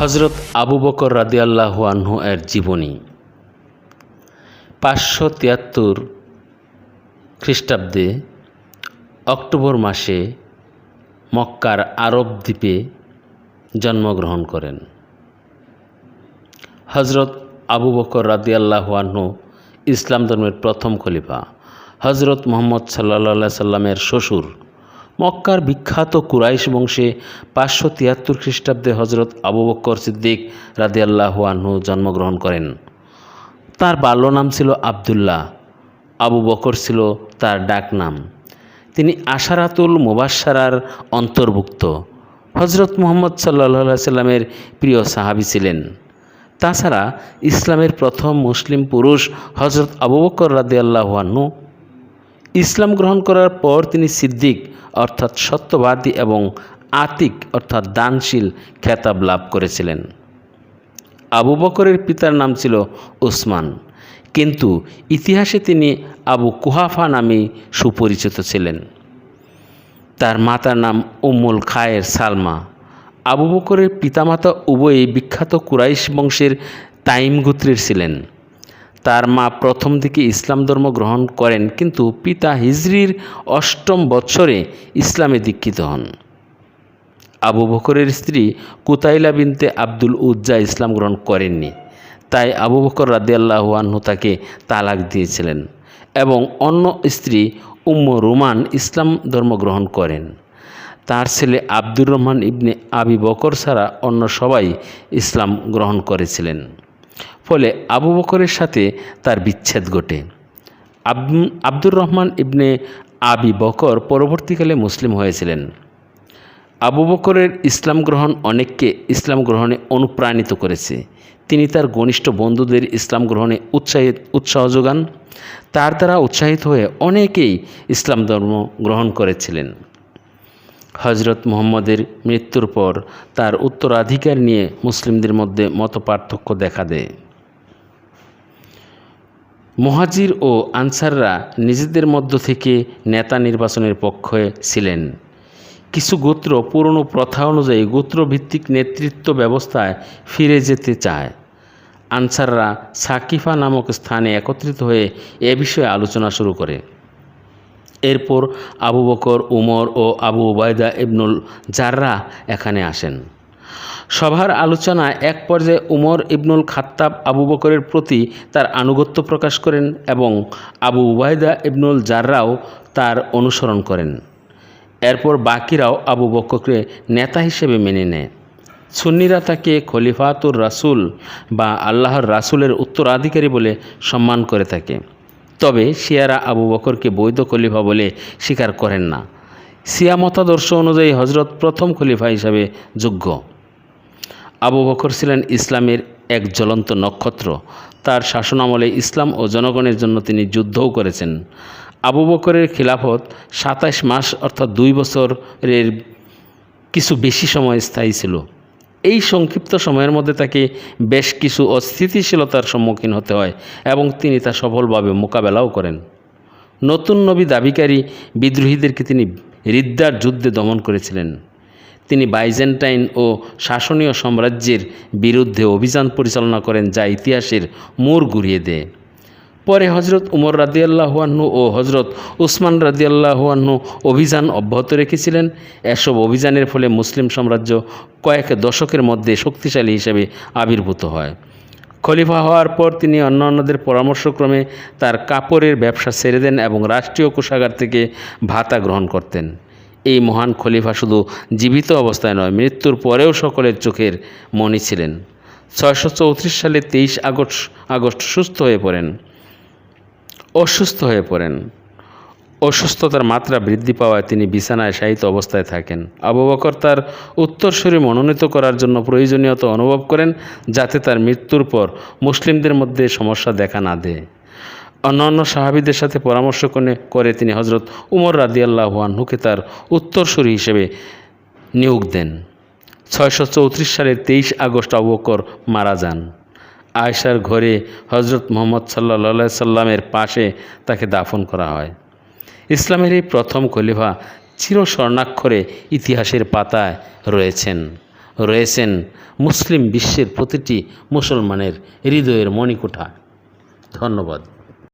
হজরত আবু বকর রাদিয়াল্লাহু আনহু এর জীবনী। পাঁচশো তিয়াত্তর খ্রিস্টাব্দে অক্টোবর মাসে মক্কার আরব দ্বীপে জন্মগ্রহণ করেন। হজরত আবু বকর রাদিয়াল্লাহু আনহু ইসলাম ধর্মের প্রথম খলিফা। হজরত মোহাম্মদ সাল্লা সাল্লামের শ্বশুর মক্কার বিখ্যাত কুরাইশ বংশে পাঁচশো তিয়াত্তর খ্রিস্টাব্দে হজরত আবু বক্কর সিদ্দিক রাদিয়াল্লাহু আনহু জন্মগ্রহণ করেন। তার বাল্য নাম ছিল আবদুল্লাহ, আবু বকর ছিল তার ডাক নাম। তিনি আশারাতুল মুবাসারার অন্তর্ভুক্ত। হজরত মোহাম্মদ সাল্লাহ সাল্লামের প্রিয় সাহাবি ছিলেন। তাছাড়া ইসলামের প্রথম মুসলিম পুরুষ হজরত আবু বকর রাদিয়াল্লাহু আনহু। ইসলাম গ্রহণ করার পর তিনি সিদ্দিক অর্থাৎ সত্যবাদী এবং আতিক, অর্থাৎ দানশীল খেতাব লাভ করেছিলেন। আবু বকরের পিতার নাম ছিল ওসমান কিন্তু ইতিহাসে তিনি আবু কুহাফা নামে সুপরিচিত ছিলেন। তার মাতার নাম উম্মুল খায়ের সালমা। আবু বকরের পিতামাতা উভয়ই বিখ্যাত কুরাইশ বংশের তাইম গোত্রের ছিলেন। তার মা প্রথম দিকে ইসলাম ধর্ম গ্রহণ করেন, কিন্তু পিতা হিজরির অষ্টম বৎসরে ইসলামে দীক্ষিত হন। আবু বকরের স্ত্রী কুতাইলা বিনতে আব্দুল উজ্জা ইসলাম গ্রহণ করেননি। তাই আবু বকর রাদিয়াল্লাহু আনহু তাকে তালাক দিয়েছিলেন এবং অন্য স্ত্রী উম্ম রুমান ইসলাম ধর্ম গ্রহণ করেন। তার ছেলে আব্দুর রহমান ইবনে আবি বকর ছাড়া অন্য সবাই ইসলাম গ্রহণ করেছিলেন। ফলে আবু বকরের সাথে তার বিচ্ছেদ ঘটে। আব- আব্দুর রহমান ইবনে আবি বকর পরবর্তীকালে মুসলিম হয়েছিলেন। আবু বকরের ইসলাম গ্রহণ অনেককে ইসলাম গ্রহণে অনুপ্রাণিত করেছে। তিনি তার ঘনিষ্ঠ বন্ধুদের ইসলাম গ্রহণে উৎসাহিত, উৎসাহ যোগান, তার দ্বারা উৎসাহিত হয়ে অনেকেই ইসলাম ধর্ম গ্রহণ করেছিলেন। হজরত মুহম্মদের মৃত্যুর পর তার উত্তরাধিকার নিয়ে মুসলিমদের মধ্যে মতপার্থক্য দেখা দেয়। মহাজির ও আনসাররা নিজেদের মধ্য থেকে নেতা নির্বাচনের পক্ষে ছিলেন। কিছু গোত্র পুরনো প্রথা অনুযায়ী গোত্রভিত্তিক নেতৃত্ব ব্যবস্থায় ফিরে যেতে চায়। আনসাররা সাকিফা নামক স্থানে একত্রিত হয়ে এ বিষয়ে আলোচনা শুরু করে। এরপর আবু বকর, উমর ও আবু ওবায়দা ইবনুল জাররা এখানে আসেন। সভার আলোচনায় এক পর্যায়ে উমর ইবনুল খাত্তাব আবু বকরের প্রতি তার আনুগত্য প্রকাশ করেন এবং আবু উবায়দা ইবনুল জাররাও তার অনুসরণ করেন। এরপর বাকিরাও আবু বকরকে নেতা হিসেবে মেনে নেয়। সুন্নিরা তাকে খলিফাতুর রাসূল বা আল্লাহর রাসূলের উত্তরাধিকারী বলে সম্মান করে থাকে। তবে শিয়ারা আবু বকরকে বৈধ খলিফা বলে স্বীকার করেন না। শিয়া মতাদর্শ অনুযায়ী হজরত প্রথম খলিফা হিসাবে যোগ্য। আবু বকর ছিলেন ইসলামের এক জ্বলন্ত নক্ষত্র। তার শাসনামলে ইসলাম ও জনগণের জন্য তিনি যুদ্ধও করেছেন। আবু বকরের খিলাফত সাতাশ মাস অর্থাৎ দুই বছরের কিছু বেশি সময় স্থায়ী ছিল। এই সংক্ষিপ্ত সময়ের মধ্যে তাকে বেশ কিছু অস্থিতিশীলতার সম্মুখীন হতে হয় এবং তিনি তা সফলভাবে মোকাবেলাও করেন। নতুন নবী দাবিকারী বিদ্রোহীদেরকে তিনি রিদ্দার যুদ্ধে দমন করেছিলেন। তিনি বাইজেন্টাইন ও শাসনীয় সাম্রাজ্যের বিরুদ্ধে অভিযান পরিচালনা করেন যা ইতিহাসের মোড় ঘুরিয়ে দেয়। পরে হজরত উমর রাদিয়াল্লাহুয়ান্নু ও হজরত উসমান রাদিয়াল্লাহুয়ান্নু অভিযান অব্যাহত রেখেছিলেন। এসব অভিযানের ফলে মুসলিম সাম্রাজ্য কয়েক দশকের মধ্যে শক্তিশালী হিসেবে আবির্ভূত হয়। খলিফা হওয়ার পর তিনি অন্যান্যদের পরামর্শক্রমে তার কাপড়ের ব্যবসা ছেড়ে দেন এবং রাষ্ট্রীয় কোষাগার থেকে ভাতা গ্রহণ করতেন। এই মহান খলিফা শুধু জীবিত অবস্থায় নয়, মৃত্যুর পরেও সকলের চোখের মণি ছিলেন। ছয়শো চৌত্রিশ সালে তেইশ আগস্ট আগস্ট সুস্থ হয়ে পড়েন। অসুস্থ হয়ে পড়েন। অসুস্থতার মাত্রা বৃদ্ধি পাওয়ায় তিনি বিছানায় শায়িত অবস্থায় থাকেন। আবু বকর তার উত্তরসূরি মনোনীত করার জন্য প্রয়োজনীয়তা অনুভব করেন যাতে তার মৃত্যুর পর মুসলিমদের মধ্যে সমস্যা দেখা না দেয়। অন্যান্য সাহাবিদের সাথে পরামর্শ করে তিনি হজরত উমর রাদিয়াল্লাহু আনহুকে তার উত্তরসূরি হিসেবে নিয়োগ দেন। ছয়শো চৌত্রিশ সালের তেইশ আগস্ট আবু বকর মারা যান। আয়সার ঘরে হজরত মোহাম্মদ সাল্লা সাল্লামের পাশে তাকে দাফন করা হয়। ইসলামের এই প্রথম খলিফা চির স্বর্ণাক্ষরে ইতিহাসের পাতায় রয়েছেন। রয়েছেন মুসলিম বিশ্বের প্রতিটি মুসলমানের হৃদয়ের মণিকোঠা। ধন্যবাদ।